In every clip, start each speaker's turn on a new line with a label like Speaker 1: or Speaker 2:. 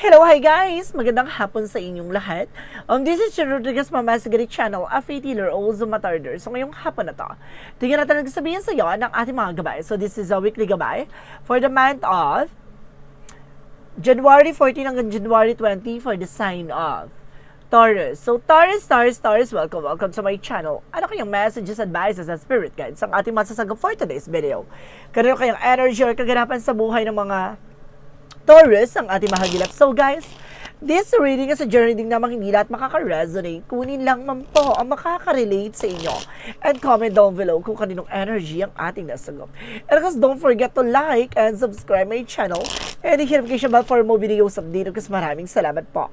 Speaker 1: Hello, hi guys! Magandang hapon sa inyong lahat. Um, this is Chen Rodriguez Mamasigari Channel, a faith healer, also matarder. So ngayong hapon na to, tingnan natin ang sabihin sa iyo ng ating mga gabay. So this is a weekly gabay for the month of January 14 hanggang January 20 for the sign of Taurus. So Taurus, Taurus, Taurus, welcome, welcome to my channel. Ano kayang messages, advices, and spirit guides ang ating masasagap for today's video? Kanino kayang energy or kaganapan sa buhay ng mga Taurus ang ating mahagilap. So guys, this reading is a journey din namang hindi lahat makaka-resonate. Kunin lang man po ang makaka-relate sa inyo. And comment down below kung kaninong energy ang ating nasagap. And of course, don't forget to like and subscribe my channel and hit notification bell for more videos update. Kasi maraming salamat po.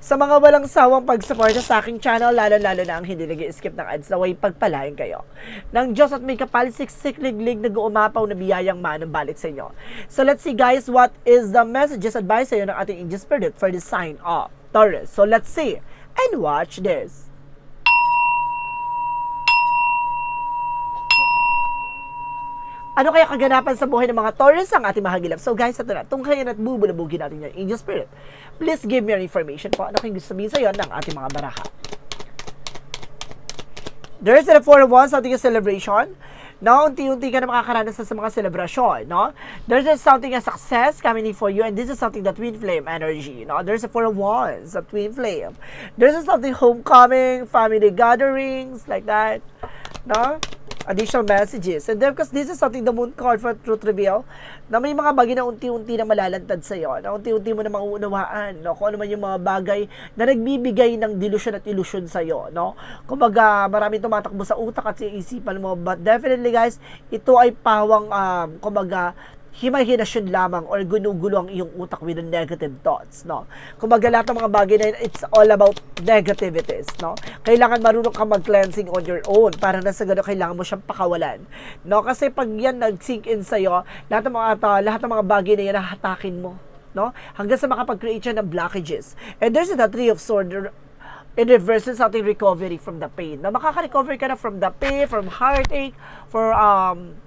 Speaker 1: Sa mga walang sawang pagsuporta sa aking channel, lalo-lalo na ang hindi nag skip ng ads, naway pagpalain kayo. Nang Diyos at may kapal, siksik, liglig, nag-uumapaw na biyayang manang balik sa inyo. So let's see guys, what is the messages advice sa iyo ng ating angel spirit for the sign of Taurus. So let's see and watch this. Ano kaya kaganapan sa buhay ng mga Taurus ang ating mahagilap? So guys, ito na. Tunghayan at bubulabugin natin yung Angel Spirit. Please give me your information po. Ano kayong gusto sabihin sa iyo ng ating mga baraha? There's the four of wands ating celebration. No, unti-unti ka na makakaranas sa mga selebrasyon, no? There's just something a success coming in for you and this is something that twin flame energy, no? There's a four of wands, a twin flame. There's just something homecoming, family gatherings, like that, no? Additional messages. And then, because this is something the moon card for truth reveal, na may mga bagay na unti-unti na malalantad sa iyo, na unti-unti mo na mauunawaan, no? kung ano man yung mga bagay na nagbibigay ng delusion at illusion sa iyo, no? Kumbaga, marami tumatakbo sa utak at sa isipan mo, but definitely guys, ito ay pawang, um, kumbaga, himahinasyon lamang or gunugulo ang iyong utak with the negative thoughts, no? Kumbaga lahat ng mga bagay na it's all about negativities, no? Kailangan marunong ka mag-cleansing on your own para na sa gano'n kailangan mo siyang pakawalan, no? Kasi pag yan nag-sink in sa'yo, lahat ng mga, uh, lahat ng mga bagay na yan, hahatakin mo, no? Hanggang sa makapag-create siya ng blockages. And there's the three of swords, in reverses ating recovery from the pain. Na makaka-recover ka na from the pain, from heartache, for um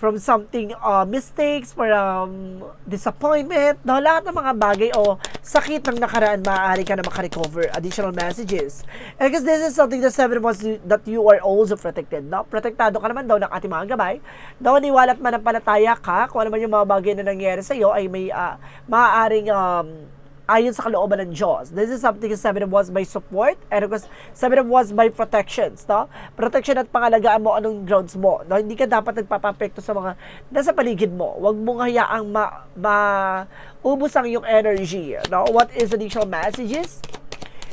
Speaker 1: from something uh, mistakes, for um, disappointment, no? lahat ng mga bagay o sakit ng nakaraan, maaari ka na makarecover additional messages. And because this is something that seven wants that you are also protected. No? Protektado ka naman daw ng ating mga gabay. Daw niwala at manampalataya ka kung ano man yung mga bagay na nangyari sa iyo ay may uh, maaaring um, ayon sa kalooban ng Diyos. This is something seven of wands by support and course seven of wands by protections, no? Protection at pangalagaan mo anong grounds mo. No? Hindi ka dapat nagpapapekto sa mga nasa paligid mo. Huwag mong hayaang ma, ma ubos ang iyong energy. No? What is additional messages?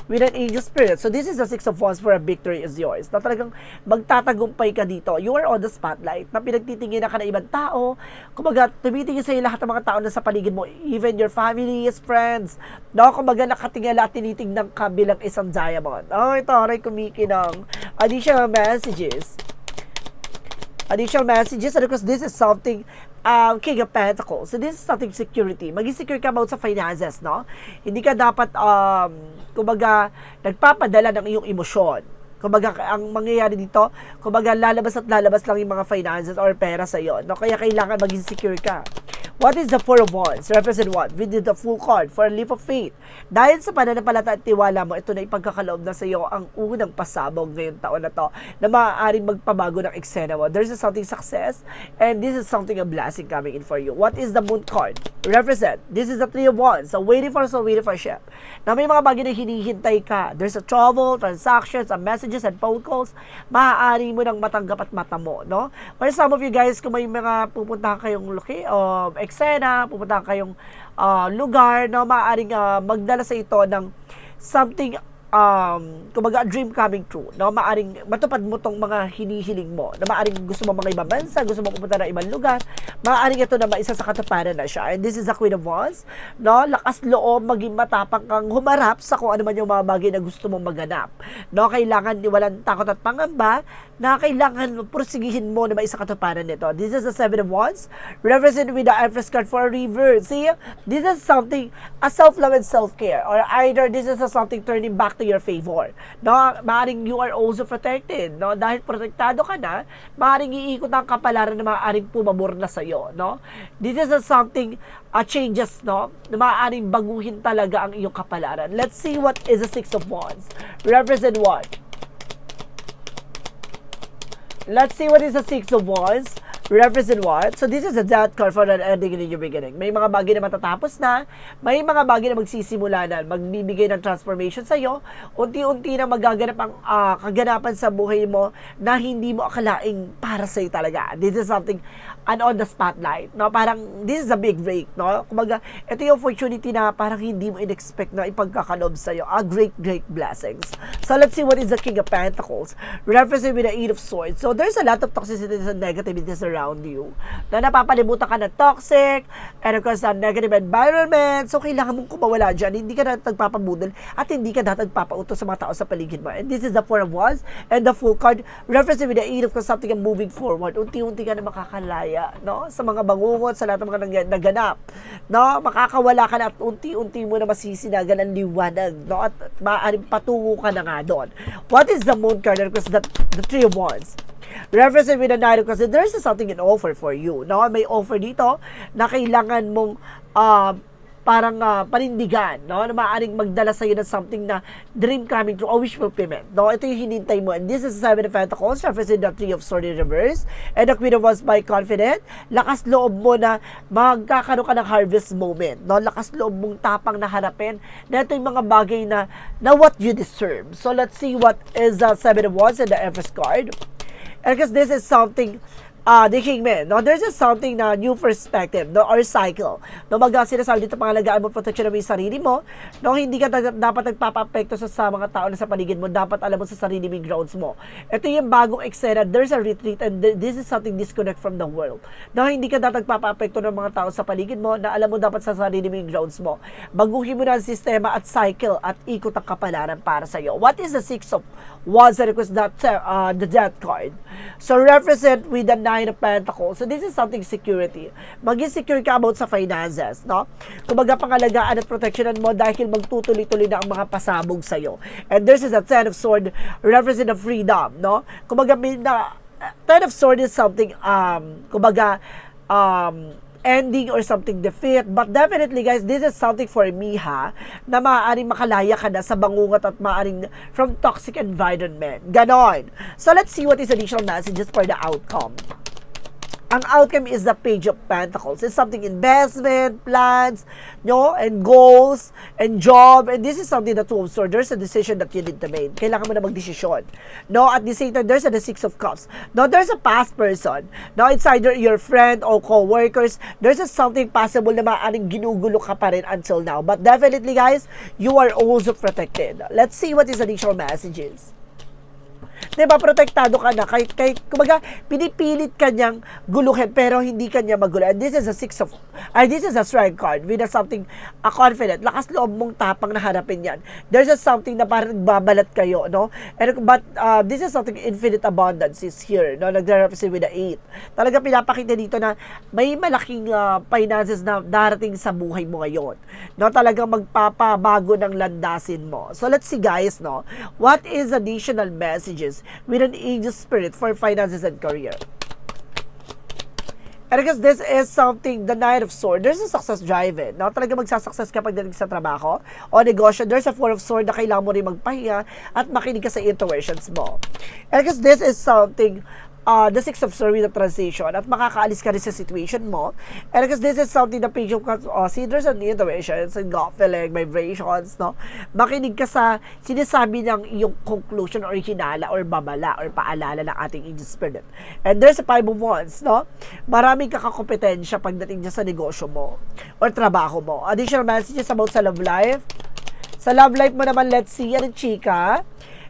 Speaker 1: With an angel spirit. So this is the six of wands for a victory is yours. Na talagang magtatagumpay ka dito. You are on the spotlight. Na pinagtitingin ka ng ibang tao. Kumbaga, tumitingin sa lahat ng mga tao na sa paligid mo. Even your families, friends. No? Kumbaga, nakatingala at tinitingnan ka bilang isang diamond. Oh, ito, aray kumikinang additional messages additional messages and because this is something um, King of Pentacles. So this is something security. Maging secure ka about sa finances, no? Hindi ka dapat, um, kumbaga, nagpapadala ng iyong emosyon. Kumbaga, ang mangyayari dito, kumbaga, lalabas at lalabas lang yung mga finances or pera sa iyo. No? Kaya kailangan maging secure ka. What is the Four of Wands? Represent what? We did the full card for a leap of faith. Dahil sa pananampalataya at tiwala mo, ito na ipagkakaloob na sa iyo ang unang pasabog ngayong taon na to na maaaring magpabago ng eksena mo. There's something success and this is something a blessing coming in for you. What is the Moon card? Represent. This is the Three of Wands. So waiting for so waiting for ship. Na may mga bagay na hinihintay ka. There's a travel, transactions, a messages and phone calls. Maaari mo nang matanggap at mata mo, no? Or some of you guys, kung may mga pupuntahan kayong loki, um, eksena, pupuntahan kayong uh, lugar, no? Maaaring uh, magdala sa ito ng something um, kumbaga, dream coming true, no? Maaring matupad mo tong mga hinihiling mo, na maaring gusto mo mga ibang bansa, gusto mo pumunta ng ibang lugar, maaring ito na maisa sa katuparan na siya. And this is the Queen of Wands, no? Lakas loob, maging matapang kang humarap sa kung ano man yung mga bagay na gusto mong maganap. No? Kailangan walang takot at pangamba, na kailangan pursigihin mo na maisa katuparan nito. This is the Seven of Wands, represented with the Empress card for a reverse. See, this is something, a self-love and self-care, or either this is a something turning back to your favor. No, maaring you are also protected, no? Dahil protektado ka na, maaring iikot ang kapalaran na maaring pumabor na sa iyo, no? This is a something uh, changes, no? Na maaaring baguhin talaga ang iyong kapalaran. Let's see what is the Six of Wands. Represent what? Let's see what is the Six of Wands. Represent what? So this is a death card for an ending in your beginning. May mga bagay na matatapos na, may mga bagay na magsisimula na, magbibigay ng transformation sa iyo, unti-unti na magaganap ang ah, kaganapan sa buhay mo na hindi mo akalaing para sa iyo talaga. This is something and on the spotlight, no? Parang this is a big break, no? Kumaga, ito yung opportunity na parang hindi mo in-expect na ipagkakalob sa iyo. A great, great blessings. So let's see what is the King of Pentacles. Represent with the Eight of Swords. So there's a lot of toxicity and negativities around you. Na napapalibutan ka na toxic, and of course, a negative environment. So kailangan mong kumawala dyan. Hindi ka na nagpapabudol at hindi ka na nagpapautos sa mga tao sa paligid mo. And this is the Four of Wands and the Full card. Represent with the Eight of something and moving forward. Unti-unti ka na makakalaya, no? Sa mga bangungot, sa lahat ng mga nag- naganap. No? Makakawala ka na at unti-unti mo na masisinagan ang liwanag, no? At maaaring patungo ka na nga doon. What is the Moon card? Because the, the Three of Wands. Represent with the of Cups. There's something in offer for you. No? May offer dito na kailangan mong uh, parang uh, panindigan, no? Na maaaring magdala sa iyo ng something na dream coming true, a wish fulfillment, no? Ito yung hinintay mo. And this is Seven of Pentacles, represent the Three of Swords in reverse. And the Queen of Wands by confident. Lakas loob mo na magkakaroon ka ng harvest moment, no? Lakas loob mong tapang na harapin na ito yung mga bagay na, na what you deserve. So let's see what is the Seven of Wands and the Empress card. And because this is something uh, the Kingman, no? There's just something na new perspective, no? Or cycle. No, mag sinasabi dito, pangalagaan mo protection yung sarili mo, no? Hindi ka da- dapat nagpapa-apekto sa, sa mga tao na sa paligid mo, dapat alam mo sa sarili mo grounds mo. Ito yung bagong eksena, there's a retreat and th- this is something disconnect from the world. No, hindi ka dapat nagpapa-apekto ng mga tao sa paligid mo, na alam mo dapat sa sarili mo grounds mo. Baguhin mo na ang sistema at cycle at ikot ang kapalaran para sa iyo. What is the six of wands that request that uh, the death card? So represent with the nine of pentacles. So this is something security. Maging secure ka about sa finances, no? Kumbaga pangalagaan at protectionan mo dahil magtutuloy-tuloy na ang mga pasabog sa iyo. And this is a ten of sword represent of freedom, no? Kumbaga may na ten of sword is something um kumbaga um ending or something defeat. But definitely, guys, this is something for me, ha, na maaaring makalaya ka na sa bangungot at maaaring from toxic environment. Ganon. So, let's see what is additional messages for the outcome. Ang outcome is the page of pentacles. It's something investment, plans, no, and goals, and job. And this is something that will so there's a decision that you need to make. Kailangan mo na magdesisyon. No, at the same time, there's a the six of cups. No, there's a past person. No, it's either your friend or co-workers. There's a something possible na maaaring ginugulo ka pa rin until now. But definitely, guys, you are also protected. Let's see what is additional messages. 'Di ba protektado ka na. Kay kay kumbaga pinipilit kanyang guluhin pero hindi kanya magulo and this is a six of ay this is a strength card with a something a confident lakas loob mong tapang na harapin yan. There's a something na parang nagbabalat kayo no? And but uh, this is something infinite abundance is here no? Nagre-represent with the eight. Talaga pinapakita dito na may malaking uh, finances na darating sa buhay mo ngayon no? Talagang magpapabago ng landasin mo. So let's see guys no? What is additional messages with an angel spirit for finances and career. And because this is something, the Knight of Swords, there's a success drive it. No? Talaga magsasuccess ka pagdating sa trabaho o negosyo. There's a Four of Swords na kailangan mo rin magpahinga at makinig ka sa intuitions mo. And because this is something, uh, the Six of with the transition at makakaalis ka rin sa situation mo. And because this is something the page of uh, see, there's an intuitions and feeling, vibrations, no? Makinig ka sa sinasabi ng iyong conclusion or hinala or babala or paalala ng ating angel spirit. And there's a five of wands, no? Maraming kakakompetensya pagdating dyan sa negosyo mo or trabaho mo. Additional messages about sa love life. Sa love life mo naman, let's see, ano chika?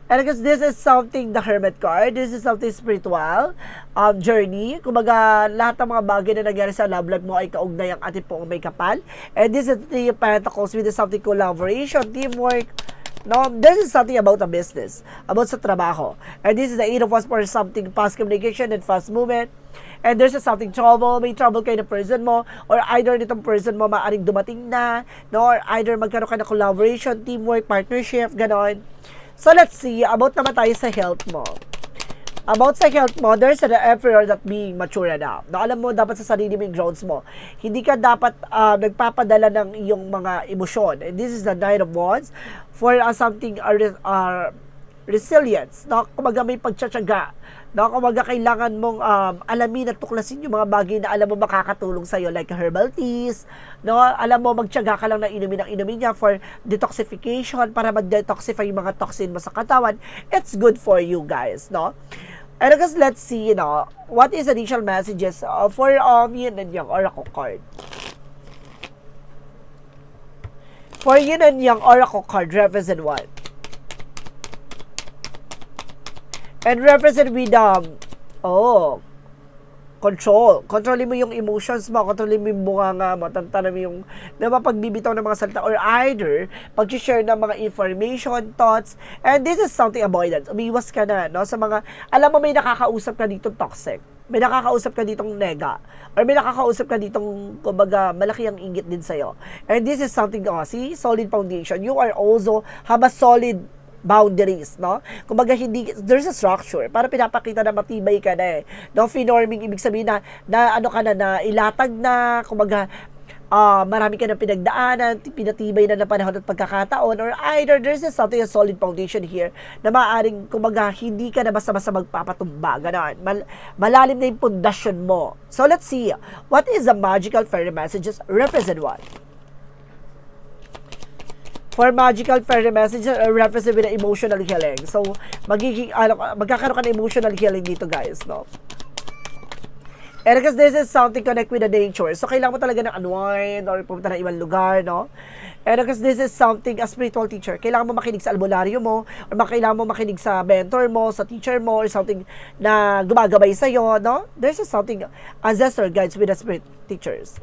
Speaker 1: And because this is something, the Hermit card, this is something spiritual um, journey. Kumbaga, lahat ng mga bagay na nangyari sa love life mo ay kaugnay ang ating pong may kapal. And this is the Pentacles with something collaboration, teamwork, No, this is something about a business, about sa trabaho. And this is the eight of us for something fast communication and fast movement. And there's a something trouble, may trouble kayo na person mo, or either nitong person mo maaring dumating na, no, or either magkaroon ka na collaboration, teamwork, partnership, ganon. So let's see, about naman tayo sa health mo. About sa health mo, there's an effort that being mature na. No, alam mo, dapat sa sarili mo yung grounds mo. Hindi ka dapat ah, nagpapadala ng iyong mga emosyon. And this is the Nine of Wands for uh, something uh, uh, resilience. No? Kumaga may pagtsatsaga. No? Kumaga kailangan mong um, alamin at tuklasin yung mga bagay na alam mo makakatulong sa'yo like herbal teas. No? Alam mo, magtsaga ka lang na inumin ang inumin niya for detoxification para mag-detoxify yung mga toxin mo sa katawan. It's good for you guys. No? And I guess let's see, you know, what is additional messages uh, for um, yun and yung oracle card. For yun and yung oracle card, represent what? And represent with, um, oh, control. Kontrolin mo yung emotions mo, kontrolin mo yung bunganga mo, tantanan mo yung, diba, pagbibitaw ng mga salita, or either, pag-share ng mga information, thoughts, and this is something avoidance. Umiwas ka na, no, sa mga, alam mo, may nakakausap ka dito toxic, may nakakausap ka ditong nega, or may nakakausap ka ditong, kumbaga, malaki ang inggit din sa'yo. And this is something, oh, see, solid foundation. You are also, have a solid boundaries, no? Kumbaga hindi there's a structure para pinapakita na matibay ka na eh. No, finorming ibig sabihin na, na ano ka na na ilatag na, kumbaga ah marami ka na pinagdaanan, pinatibay na na panahon at pagkakataon or either there's just something a solid foundation here na maaaring kumbaga hindi ka na basta-basta magpapatumba, ganon. Mal, malalim na yung pundasyon mo. So let's see, what is the magical fairy messages represent what? For magical fairy messages uh, represent with emotional healing. So, magiging, ano, magkakaroon ka ng emotional healing dito, guys, no? And because this is something connect with the nature. So, kailangan mo talaga ng unwind or pumunta ng ibang lugar, no? And because this is something, a spiritual teacher, kailangan mo makinig sa albularyo mo, or kailangan mo makinig sa mentor mo, sa teacher mo, or something na gumagabay sa'yo, no? There's just something, ancestor guides with the spirit teachers.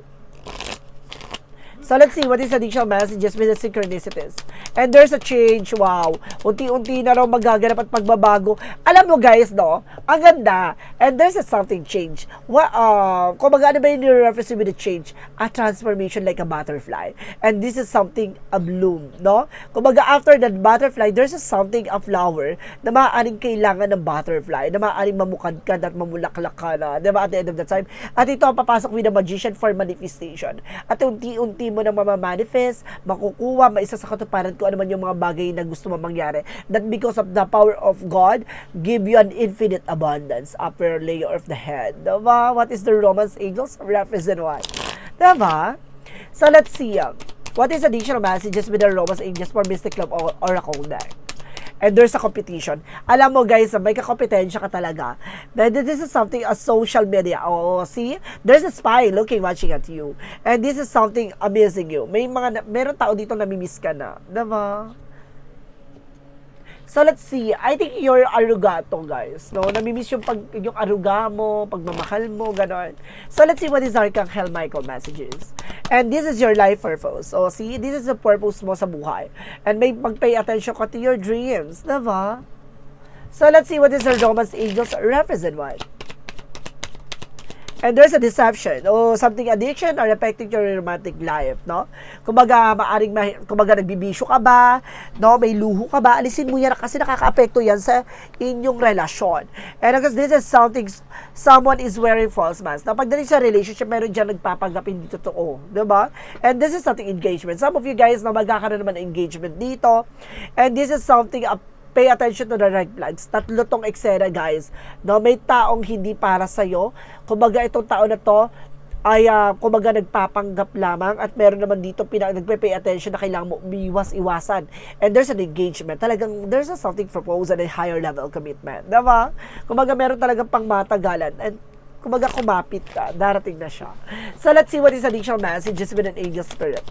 Speaker 1: So let's see what is additional messages with the synchronicities. And there's a change, wow. Unti-unti na raw magaganap at pagbabago. Alam mo guys, no? Ang ganda. And there's a something change. What, uh, kung ano ba yung reference with the change? A transformation like a butterfly. And this is something, a bloom, no? Kumbaga after that butterfly, there's a something, a flower, na maaaring kailangan ng butterfly, na maaaring mamukadkad at mamulaklak ka na, di ba, at the end of the time. At ito ang papasok with the magician for manifestation. At unti-unti mo nang mamamanifest, makukuha, maisa sa katuparan kung ano man yung mga bagay na gusto mo mangyari. That because of the power of God, give you an infinite abundance upper layer of the head. Diba? What is the Romans angels? Represent what? Diba? So let's see. um, What is additional messages with the Romans angels for Mystic Club or Oracle deck? And there's a competition. Alam mo guys, may kakompetensya ka talaga. Then this is something, a social media. Oh, see? There's a spy looking, watching at you. And this is something amazing you. May mga, na- meron tao dito namimiss ka na. Diba? So let's see. I think you're arugato, guys. No, namimiss yung pag yung aruga mo, pagmamahal mo, ganon. So let's see what is Archangel Michael messages. And this is your life purpose. So see, this is the purpose mo sa buhay. And may mag-pay attention ka to your dreams, diba? So let's see what is the Romans angels represent what. And there's a deception o something addiction or affecting your romantic life, no? Kumbaga, maaring, ma- kumbaga, nagbibisyo ka ba, no? May luho ka ba? Alisin mo yan kasi nakaka-apekto yan sa inyong relasyon. And because this is something, someone is wearing false mask. Na pagdating sa relationship, meron dyan nagpapanggap hindi totoo, di ba? And this is something engagement. Some of you guys na magkakaroon naman ng engagement dito. And this is something, a pay attention to the red flags. Tatlo tong eksena, guys. No, may taong hindi para sa'yo. Kumbaga, itong tao na to, ay uh, kumbaga nagpapanggap lamang at meron naman dito pinag nagpe-pay attention na kailangan mo umiwas-iwasan. And there's an engagement. Talagang there's a something proposal and higher level commitment. Diba? Kumbaga meron talagang pangmatagalan. And kumbaga kumapit ka, darating na siya. So let's see what is additional messages with an angel spirit.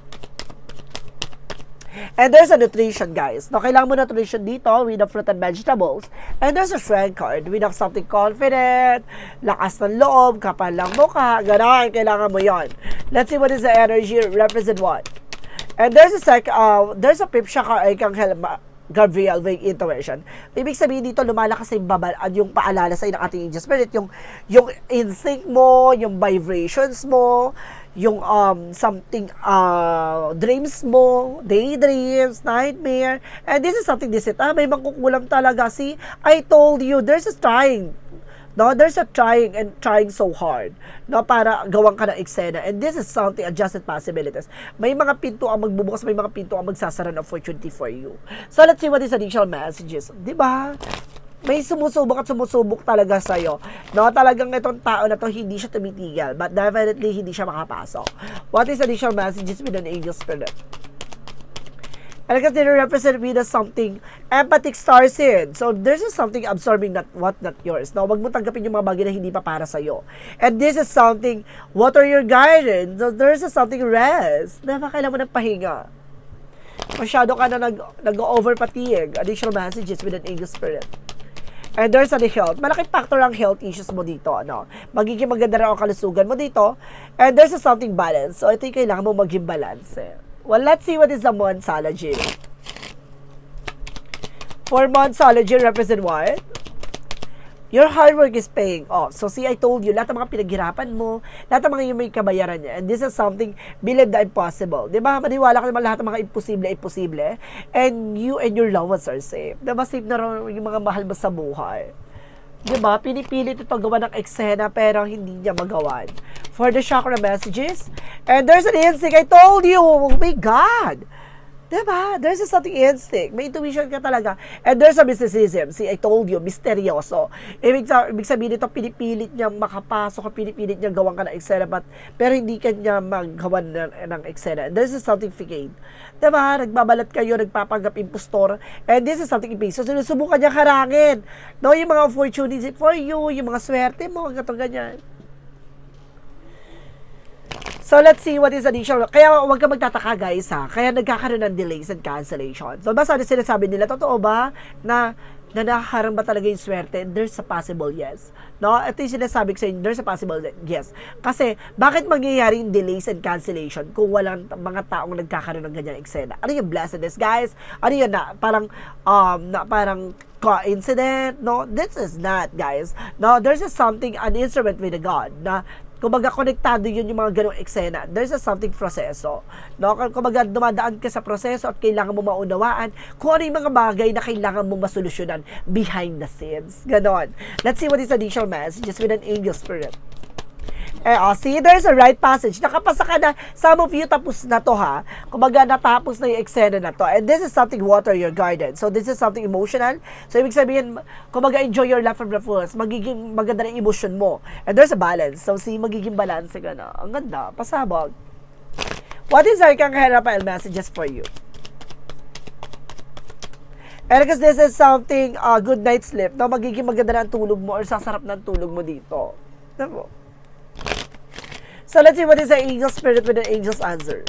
Speaker 1: And there's a nutrition, guys. No, kailangan mo nutrition dito with the fruit and vegetables. And there's a strength card with something confident, lakas ng loob, kapal lang mukha, gano'n, kailangan mo yon. Let's see what is the energy represent what. And there's a sec, uh, there's a pip siya ka ay kang Gabriel with intuition. Ibig sabihin dito, lumalakas yung babal yung paalala sa ng ating angel spirit, yung, yung instinct mo, yung vibrations mo, yung um, something, uh, dreams mo, daydreams, nightmare, and this is something this it, ah, may mangkukulam talaga. See, I told you, there's a trying, No, there's a trying and trying so hard no para gawan ka ng eksena and this is something adjusted possibilities. May mga pinto ang magbubukas, may mga pinto ang magsasara ng opportunity for you. So let's see what is additional messages. 'Di ba? May sumusubok at sumusubok talaga sa'yo. No, talagang itong tao na to hindi siya tumitigil, but definitely hindi siya makapasok. What is additional messages with an angel spirit? And because they represent with us something empathic star seed. So there's just something absorbing that what not yours. No, wag mo tanggapin yung mga bagay na hindi pa para sa iyo. And this is something what are your guidance? So there's just something rest. Diba kailangan mo ng pahinga. Masyado ka na nag, nag-over fatigue. Additional messages with an angel spirit. And there's the health. Malaking factor ang health issues mo dito. Ano? Magiging maganda rin ang kalusugan mo dito. And there's a something balance. So ito yung kailangan mo maging balance. Eh. Well, let's see what is the Monsology. For Monsology, represent what? Your hard work is paying off. So, see, I told you, lahat ng mga pinaghirapan mo, lahat ng mga yung may kabayaran niya. And this is something, believe the impossible. Di ba? Maniwala ka naman lahat ng mga imposible, imposible. And you and your loved ones are safe. Di ba? Safe na rin yung mga mahal mo sa buhay. Di ba? Pinipilit ito gawa ng eksena pero hindi niya magawan. For the chakra messages, and there's an instinct, I told you, oh my God! Diba? There's a something instinct. May intuition ka talaga. And there's a mysticism. See, I told you, misteryoso. Ibig, ibig sabihin nito, pinipilit niya makapasok, pinipilit niya gawan ka ng eksena, but, pero hindi ka niya magawan ng, ng eksena. And there's a something facade. Diba? Nagbabalat kayo, nagpapanggap impostor. And this is something ibig. So, sinusubukan niya harangin. No, yung mga opportunity for you, yung mga swerte mo, ganito ganyan. So, let's see what is additional. Kaya, huwag ka magtataka, guys, ha? Kaya nagkakaroon ng delays and cancellation. So, basta ano sinasabi nila, totoo ba na na nakaharang ba talaga yung swerte? There's a possible yes. No? Ito yung sinasabi ko sa inyo, there's a possible yes. Kasi, bakit mangyayari yung delays and cancellation kung walang mga taong nagkakaroon ng ganyan eksena? Ano yung blessedness, guys? Ano yun na? Parang, um, na parang coincident? No? This is not, guys. No? There's a something, an instrument with a God na kumbaga konektado yun yung mga ganong eksena. There's a something proseso. No? Kumbaga dumadaan ka sa proseso at kailangan mo maunawaan kung ano yung mga bagay na kailangan mo masolusyonan behind the scenes. Ganon. Let's see what is additional messages with an angel spirit. Eh, oh, see, there's a right passage. Nakapasa ka na, some of you tapos na to ha. Kumbaga, natapos na yung eksena na to. And this is something water your garden. So, this is something emotional. So, ibig sabihin, kumbaga, enjoy your life the fullest. Magiging maganda ng emotion mo. And there's a balance. So, see, magiging balance ka na. Ang ganda. Pasabog. What is our Rafael messages for you? And because this is something, uh, good night sleep, no, magiging maganda na ang tulog mo or sasarap na ang tulog mo dito. Diba? So let's see what is the angel spirit with the angel's answer.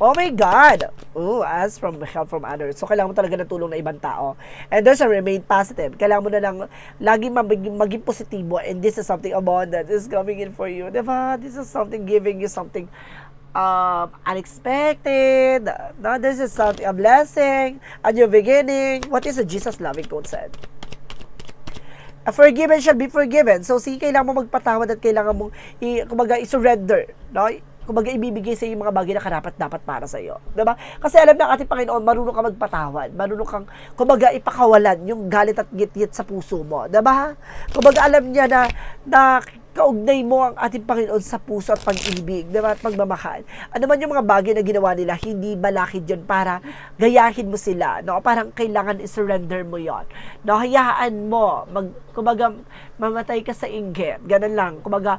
Speaker 1: Oh my God! Oh, as from help from others. So, kailangan mo talaga ng tulong ng ibang tao. And there's a remain positive. Kailangan mo na lang laging maging, maging positibo and this is something abundant is coming in for you. Diba? This is something giving you something um, unexpected. No, this is something, a blessing, a new beginning. What is a Jesus loving quote said? A forgiven shall be forgiven. So, si kailangan mo magpatawad at kailangan mong i, kumbaga, i-surrender. No? Kumbaga, ibibigay sa iyo yung mga bagay na karapat dapat para sa iyo. Diba? Kasi alam ng ating Panginoon, marunong ka magpatawad. Marunong kang, kumbaga, ipakawalan yung galit at git-git sa puso mo. Diba? Kumbaga, alam niya na, na kaugnay mo ang ating Panginoon sa puso at pag-ibig, diba? At pagmamahal. Ano man yung mga bagay na ginawa nila, hindi balakid yun para gayahin mo sila, no? Parang kailangan i-surrender mo yon No? Hayaan mo, mag, kumbaga, mamatay ka sa inggit. Ganun lang. Kumbaga,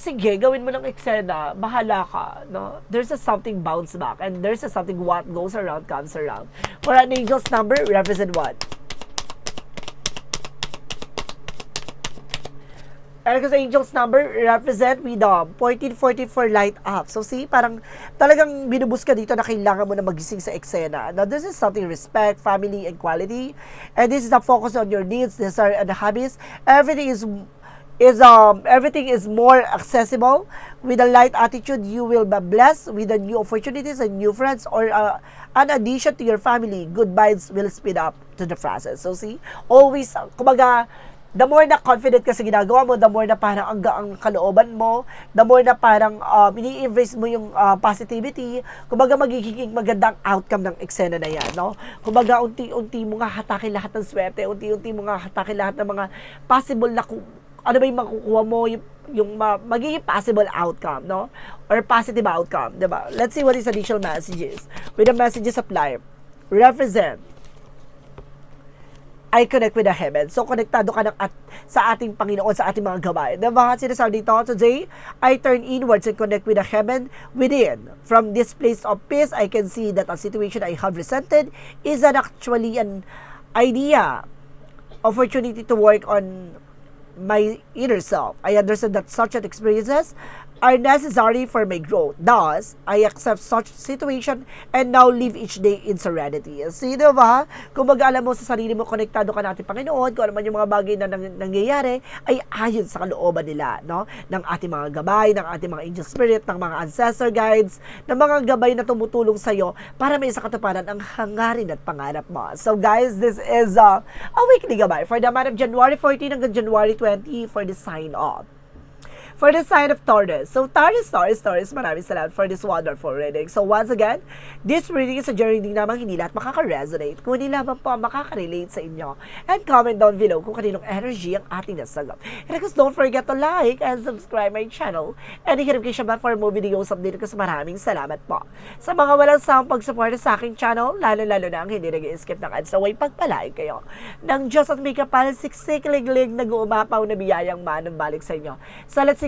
Speaker 1: sige, gawin mo ng eksena, bahala ka, no? There's a something bounce back, and there's a something what goes around comes around. For an angel's number, represent what? Because angel's number represent wisdom, 1444 light up. So see, parang talagang binubus ka dito na kailangan mo na magising sa eksena. Now this is something respect, family, and quality. And this is the focus on your needs, desire, and hobbies. Everything is is um everything is more accessible with a light attitude you will be blessed with the new opportunities and new friends or uh, an addition to your family good vibes will speed up to the process so see always kumbaga the more na confident ka sa ginagawa mo, the more na parang ang gaang kalooban mo, the more na parang um, ini-embrace mo yung uh, positivity, kumbaga magiging magandang outcome ng eksena na yan, no? Kumbaga unti-unti mo nga hatakin lahat ng swerte, unti-unti mo nga hatakin lahat ng mga possible na ano ba yung makukuha mo, yung, yung ma- magiging possible outcome, no? Or positive outcome, di ba? Let's see what is additional messages. With the messages apply, represent, I connect with the heaven. So, konektado ka ng at, sa ating Panginoon, sa ating mga gabay. Diba? Sinasabi dito, today, I turn inwards and connect with the heaven within. From this place of peace, I can see that a situation I have resented is an actually an idea, opportunity to work on my inner self. I understand that such an experiences are necessary for my growth. Thus, I accept such situation and now live each day in serenity. Di ba? Kung mag-alam mo sa sarili mo, konektado ka natin Panginoon, kung ano man yung mga bagay na nang, nangyayari, ay ayon sa kalooban nila, no? Ng ating mga gabay, ng ating mga angel spirit, ng mga ancestor guides, ng mga gabay na tumutulong sa'yo para may sa katuparan ang hangarin at pangarap mo. So guys, this is uh, a weekly gabay for the month of January 14 hanggang January 20 for the sign off for the sign of Taurus. So, Taurus, Taurus, Taurus, maraming salamat for this wonderful reading. So, once again, this reading is a journey din namang hindi lahat makaka-resonate, kung hindi lamang po makaka-relate sa inyo. And comment down below kung kaninong energy ang ating nasagap. And of course, don't forget to like and subscribe my channel. And hit notification bell for more videos update ko maraming salamat po. Sa mga walang sawang pagsuporta sa aking channel, lalo-lalo na ang hindi nag-skip ng ads, away pagpalain kayo. Ng Diyos at may kapal, siksik, liglig, nag-uumapaw na biyayang manong balik sa inyo. So let's